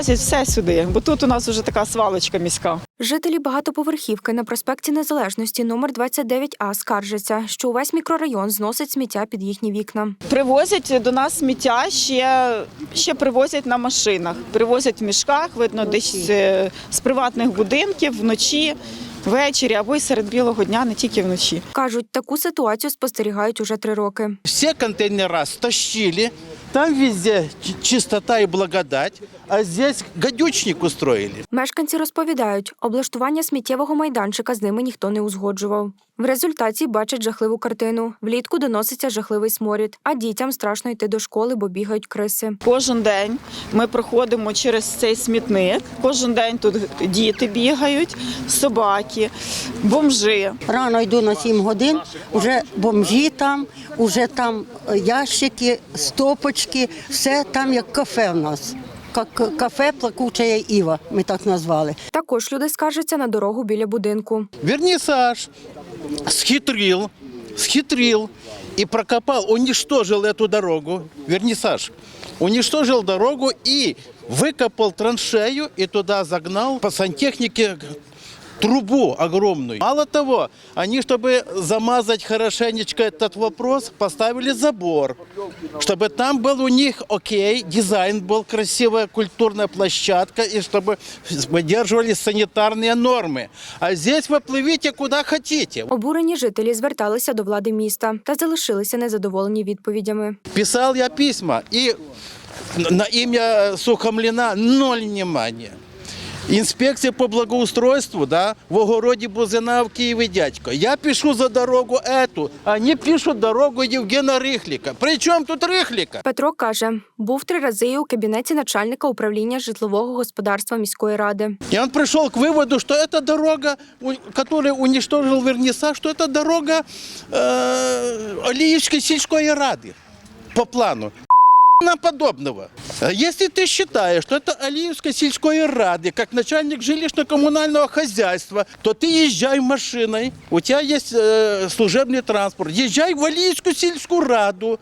вивозять все сюди, бо тут у нас вже така свалочка міська. Жителі багатоповерхівки на проспекті Незалежності номер 29А скаржаться, що увесь мікрорайон зносить сміття під їхні вікна. Привозять до нас сміття, ще, ще привозять на машинах. Привозять в мішках, видно, десь е, з приватних будинків вночі, ввечері або й серед білого дня, не тільки вночі. Кажуть, таку ситуацію спостерігають уже три роки. Все контейнера стащили, там везде чистота и благодать, а здесь гадючник устроили. Мешканці розповідають, облаштування сміттєвого майданчика з ними ніхто не узгоджував. В результаті бачать жахливу картину. Влітку доноситься жахливий сморід, а дітям страшно йти до школи, бо бігають криси. Кожен день ми проходимо через цей смітник. Кожен день тут діти бігають, собаки, бомжи. Рано йду на 7 годин, вже бомжі там, вже там ящики, стопочки, все там як кафе в нас. Как кафе плакуча Іва, ми так назвали. Також люди скаржаться на дорогу біля будинку. Вернісаж схитрил, схитрил і прокопав, уничтожил эту дорогу. Вернісаж уничтожил дорогу і викопав траншею і туди загнав по сантехнике трубу огромную. Мало того, они, чтобы замазать хорошенечко этот вопрос, поставили забор, чтобы там был у них окей, дизайн был красивая культурная площадка, и чтобы выдерживали санитарные нормы. А здесь вы плывите куда хотите. Обурені жителі зверталися до влади міста та залишилися незадоволені відповідями. Писал я письма, и на имя Сухомлина ноль внимания. Инспекция по благоустройству, да, в огороде Бузина в Киеве дядько. Я пишу за дорогу эту, они пишут дорогу Евгена Рыхлика. Причем тут Рыхлика? Петро каже, був три рази у кабінеті начальника управління житлового господарства міської ради. И он пришел к выводу, что эта дорога, у- которую уничтожил Верниса, что это дорога э, Алиевской сельской рады по плану. На подобного. А Если ты считаешь, что это Алиевской сельской рады, как начальник жилищно-коммунального хозяйства, то ты езжай машиной, у тебя есть э, служебный транспорт, езжай в Алиевскую сельскую раду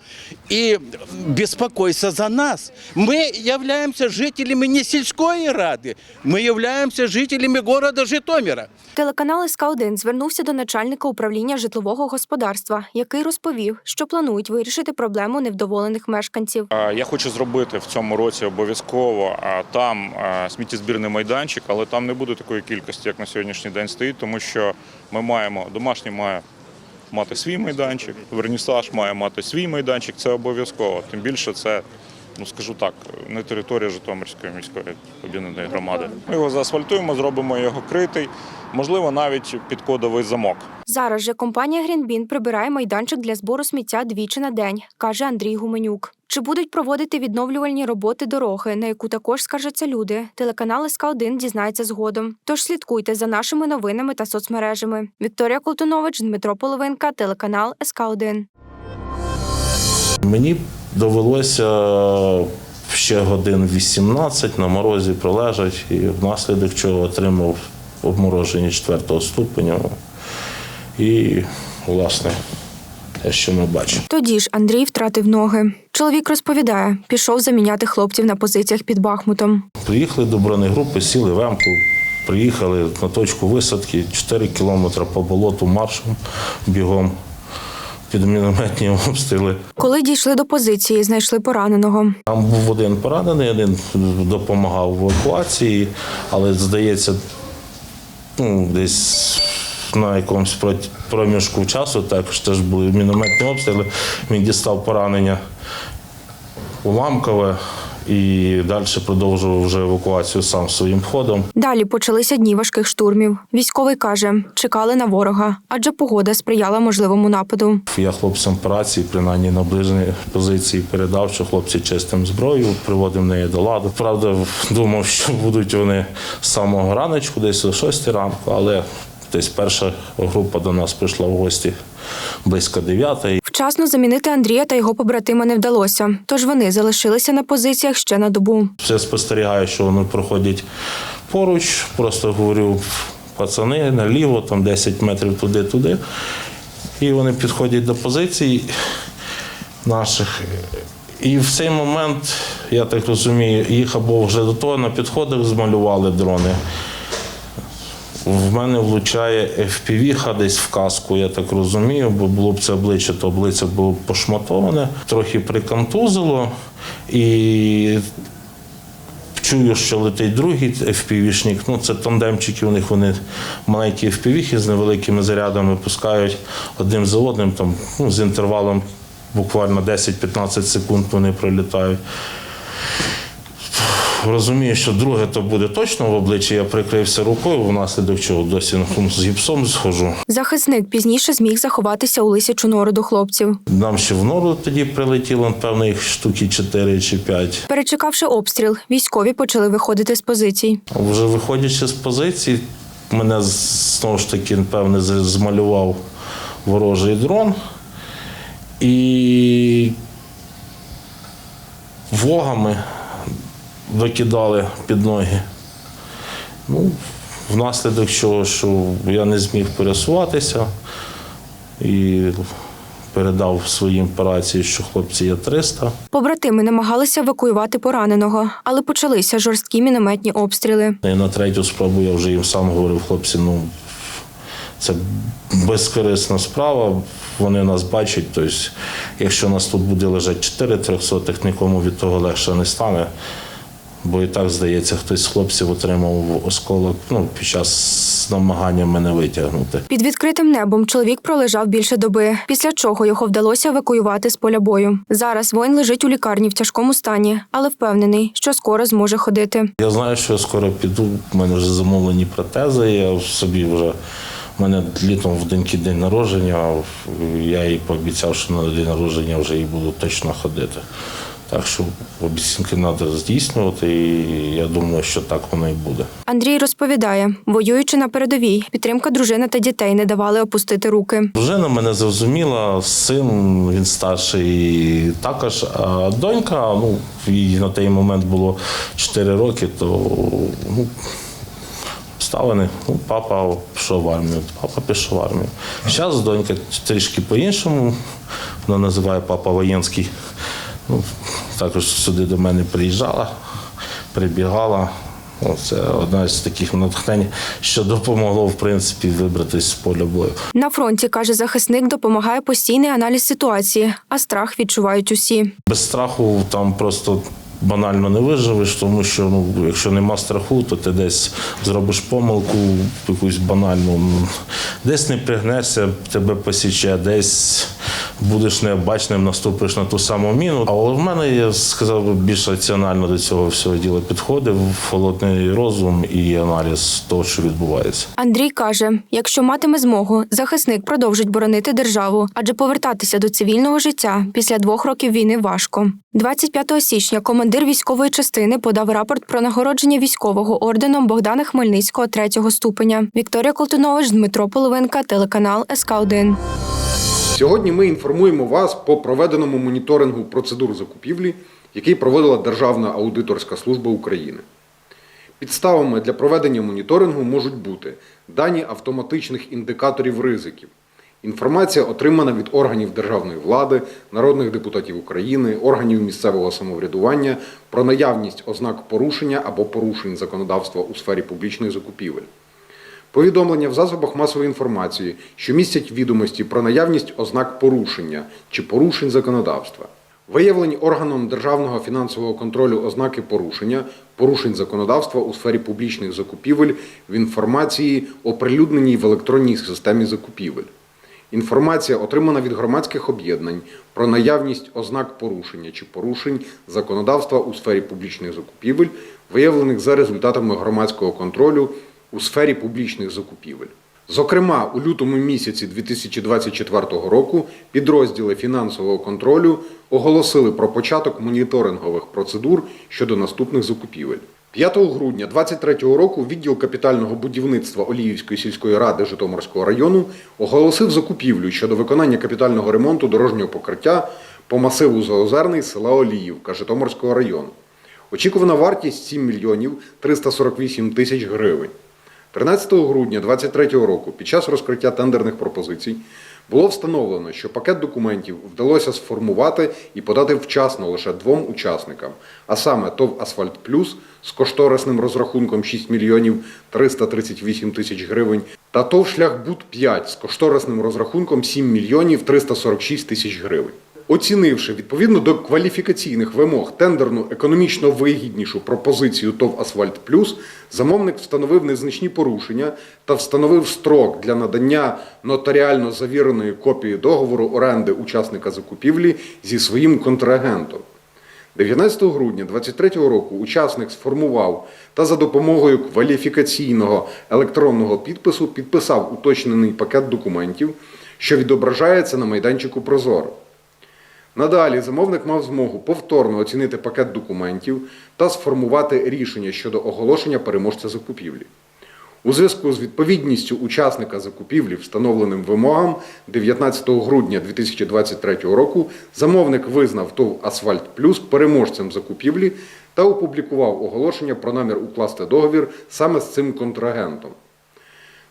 и беспокойся за нас. Мы являемся жителями не сельской рады, мы являемся жителями города Житомира. Телеканал СК1 звернувся до начальника управління житлового господарства, який розповів, що планують вирішити проблему невдоволених мешканців. Я хочу зробити в цьому році обов'язково там сміттєзбірний майданчик, але там не буде такої кількості, як на сьогоднішній день стоїть, тому що ми маємо домашній має мати свій майданчик, вернісаж має мати свій майданчик. Це обов'язково. Тим більше це. Ну, скажу так, не територія Житомирської міської об'єднаної громади. Ми його заасфальтуємо, зробимо його критий, можливо, навіть під кодовий замок. Зараз же компанія Грінбін прибирає майданчик для збору сміття двічі на день, каже Андрій Гуменюк. Чи будуть проводити відновлювальні роботи дороги, на яку також скаржаться люди? Телеканал СК1 дізнається згодом. Тож слідкуйте за нашими новинами та соцмережами. Вікторія Колтунович, Дмитро Половинка, телеканал СК1. Мені довелося ще годин 18 на морозі пролежати, і внаслідок чого отримав обмороження 4 ступеня. І, власне, що ми бачимо. Тоді ж Андрій втратив ноги. Чоловік розповідає, пішов заміняти хлопців на позиціях під Бахмутом. Приїхали до бронегрупи, сіли в Емку, приїхали на точку висадки 4 кілометри по болоту маршем бігом під мінометні обстріли. Коли дійшли до позиції, знайшли пораненого. Там був один поранений, один допомагав в евакуації, але здається, ну, десь на якомусь проміжку часу також теж були мінометні обстріли. Він дістав поранення уламкове і далі продовжував вже евакуацію сам своїм ходом. Далі почалися дні важких штурмів. Військовий каже, чекали на ворога, адже погода сприяла можливому нападу. Я хлопцям по рації, принаймні на ближній позиції, передав, що хлопці чистим зброю, приводив неї до ладу. Правда, думав, що будуть вони з самого раночку, десь о 6 ранку, але десь перша група до нас прийшла в гості близько 9 Вчасно замінити Андрія та його побратима не вдалося, тож вони залишилися на позиціях ще на добу. Все спостерігаю, що вони проходять поруч. Просто говорю, пацани, наліво, там 10 метрів туди-туди. І вони підходять до позицій наших. І в цей момент, я так розумію, їх або вже до того на підходах змалювали дрони. В мене влучає FPV десь в каску, я так розумію, бо було б це обличчя, то обличчя було пошматоване, трохи приконтузило. І чую, що летить другий FPV-шник. Ну, це тандемчики, у них вони маленькі FPV з невеликими зарядами пускають одним за одним, там, ну, з інтервалом буквально 10-15 секунд вони пролітають. Розумію, що друге то буде точно в обличчі. Я прикрився рукою, внаслідок чого досі з гіпсом схожу. Захисник пізніше зміг заховатися у лисячу нору до хлопців. Нам ще в нору тоді прилетіло, напевно, їх штуки 4 чи 5. Перечекавши обстріл, військові почали виходити з позицій. Вже виходячи з позиції, мене знову ж таки, напевне, змалював ворожий дрон. І вогами викидали під ноги. Ну, внаслідок чого, що я не зміг пересуватися і передав своїм по рації, що хлопці є 300. Побратими намагалися евакуювати пораненого, але почалися жорсткі мінометні обстріли. І на третю спробу я вже їм сам говорив, хлопці, ну це безкорисна справа. Вони нас бачать. Тобто, якщо нас тут буде лежати 4 трьохсотих, нікому від того легше не стане. Бо і так, здається, хтось з хлопців отримав осколок ну, під час намагання мене витягнути. Під відкритим небом чоловік пролежав більше доби, після чого його вдалося евакуювати з поля бою. Зараз воїн лежить у лікарні в тяжкому стані, але впевнений, що скоро зможе ходити. Я знаю, що я скоро піду. У мене вже замовлені протези. Я собі вже у мене літом в деньки день народження. Я їй пообіцяв, що на день народження вже їй буду точно ходити. Так що обіцянки треба здійснювати, і я думаю, що так воно і буде. Андрій розповідає, воюючи на передовій, підтримка дружини та дітей не давали опустити руки. Дружина мене зрозуміла, син він старший також. А донька, ну їй на той момент було 4 роки, то ну, обставини. Ну, папа пішов в армію, папа пішов в армію. Зараз донька трішки по-іншому. Вона називає папа воєнський. Ну, також сюди до мене приїжджала, прибігала. Це одна з таких натхнень, що допомогло в принципі вибратися з поля бою. На фронті каже захисник, допомагає постійний аналіз ситуації, а страх відчувають усі. Без страху там просто банально не виживеш, тому що ну, якщо нема страху, то ти десь зробиш помилку, якусь банальну, ну, десь не пригнешся, тебе посіче, десь будеш необачним, наступиш на ту саму міну. Але в мене, я сказав, більш раціонально до цього всього діла підходив, холодний розум і аналіз того, що відбувається. Андрій каже: якщо матиме змогу, захисник продовжить боронити державу, адже повертатися до цивільного життя після двох років війни важко. 25 січня командир військової частини подав рапорт про нагородження військового орденом Богдана Хмельницького третього ступеня. Вікторія Колтунович, Дмитро Половинка, телеканал СК 1 Сьогодні ми інформуємо вас по проведеному моніторингу процедур закупівлі, який проводила Державна аудиторська служба України. Підставами для проведення моніторингу можуть бути дані автоматичних індикаторів ризиків, інформація, отримана від органів державної влади, народних депутатів України, органів місцевого самоврядування про наявність ознак порушення або порушень законодавства у сфері публічних закупівель. Повідомлення в засобах масової інформації, що містять відомості про наявність ознак порушення чи порушень законодавства. Виявлені органом державного фінансового контролю ознаки порушення, порушень законодавства у сфері публічних закупівель в інформації, оприлюдненій в електронній системі закупівель. Інформація, отримана від громадських об'єднань про наявність ознак порушення чи порушень законодавства у сфері публічних закупівель, виявлених за результатами громадського контролю у сфері публічних закупівель. Зокрема, у лютому місяці 2024 року підрозділи фінансового контролю оголосили про початок моніторингових процедур щодо наступних закупівель. 5 грудня 2023 року відділ капітального будівництва Оліївської сільської ради Житомирського району оголосив закупівлю щодо виконання капітального ремонту дорожнього покриття по масиву Заозерний села Оліївка Житомирського району. Очікувана вартість 7 мільйонів 348 тисяч гривень. 13 грудня 2023 року під час розкриття тендерних пропозицій Було встановлено, що пакет документів вдалося сформувати і подати вчасно лише двом учасникам, а саме ТОВ Асфальт Плюс з кошторисним розрахунком 6 мільйонів 338 тисяч гривень та ТОВ Шляхбуд 5 з кошторисним розрахунком 7 мільйонів 346 тисяч гривень. Оцінивши відповідно до кваліфікаційних вимог тендерну економічно вигіднішу пропозицію ТОВ Асфальт Плюс, замовник встановив незначні порушення та встановив строк для надання нотаріально завіреної копії договору оренди учасника закупівлі зі своїм контрагентом. 19 грудня 2023 року учасник сформував та за допомогою кваліфікаційного електронного підпису підписав уточнений пакет документів, що відображається на майданчику Прозоро. Надалі замовник мав змогу повторно оцінити пакет документів та сформувати рішення щодо оголошення переможця закупівлі. У зв'язку з відповідністю учасника закупівлі встановленим вимогам 19 грудня 2023 року замовник визнав ТОВ Асфальт Плюс переможцем закупівлі та опублікував оголошення про намір укласти договір саме з цим контрагентом.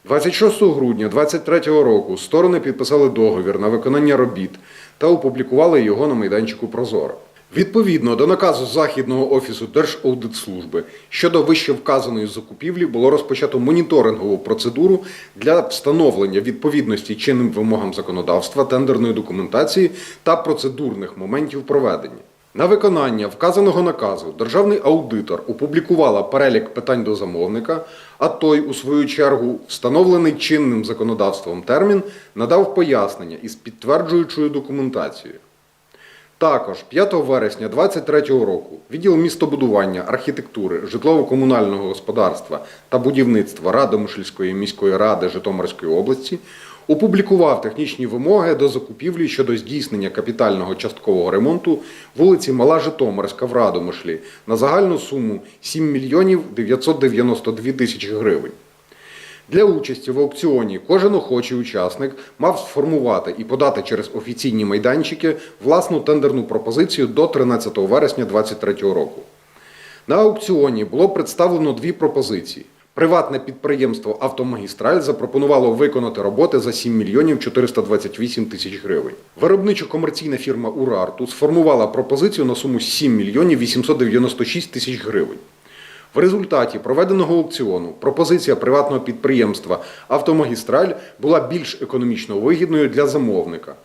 26 грудня 2023 року сторони підписали договір на виконання робіт та опублікували його на майданчику Прозоро. Відповідно до наказу Західного офісу Держаудитслужби щодо вище вказаної закупівлі було розпочато моніторингову процедуру для встановлення відповідності чинним вимогам законодавства, тендерної документації та процедурних моментів проведення. На виконання вказаного наказу державний аудитор опублікувала перелік питань до замовника, а той, у свою чергу, встановлений чинним законодавством термін, надав пояснення із підтверджуючою документацією. Також 5 вересня 2023 року відділ містобудування, архітектури, житлово-комунального господарства та будівництва Радомишльської міської ради Житомирської області опублікував технічні вимоги до закупівлі щодо здійснення капітального часткового ремонту вулиці Мала Житомирська в Радомишлі на загальну суму 7 мільйонів 992 тисячі гривень. Для участі в аукціоні кожен охочий учасник мав сформувати і подати через офіційні майданчики власну тендерну пропозицію до 13 вересня 2023 року. На аукціоні було представлено дві пропозиції. Приватне підприємство Автомагістраль запропонувало виконати роботи за 7 мільйонів 428 тисяч гривень. Виробничо-комерційна фірма Урарту сформувала пропозицію на суму 7 мільйонів 896 тисяч гривень. В результаті проведеного аукціону пропозиція приватного підприємства Автомагістраль була більш економічно вигідною для замовника.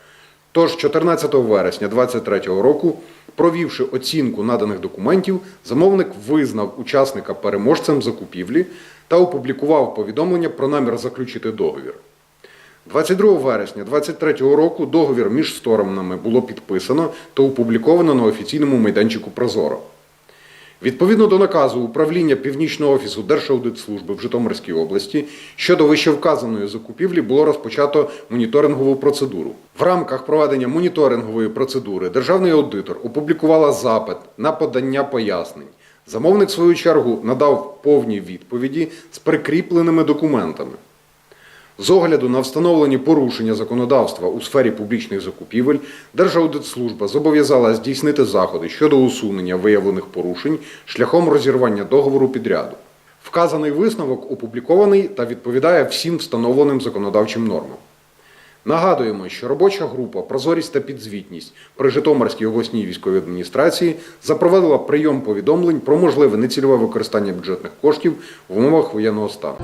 Тож 14 вересня 2023 року, провівши оцінку наданих документів, замовник визнав учасника переможцем закупівлі та опублікував повідомлення про намір заключити договір. 22 вересня 2023 року договір між сторонами було підписано та опубліковано на офіційному майданчику Прозоро. Відповідно до наказу управління Північного офісу Держаудитслужби в Житомирській області щодо вищевказаної закупівлі було розпочато моніторингову процедуру. В рамках проведення моніторингової процедури державний аудитор опублікувала запит на подання пояснень. Замовник, в свою чергу, надав повні відповіді з прикріпленими документами. З огляду на встановлені порушення законодавства у сфері публічних закупівель, Держаудитслужба зобов'язала здійснити заходи щодо усунення виявлених порушень шляхом розірвання договору підряду. Вказаний висновок опублікований та відповідає всім встановленим законодавчим нормам. Нагадуємо, що робоча група Прозорість та підзвітність при Житомирській обласній військовій адміністрації запровадила прийом повідомлень про можливе нецільове використання бюджетних коштів в умовах воєнного стану.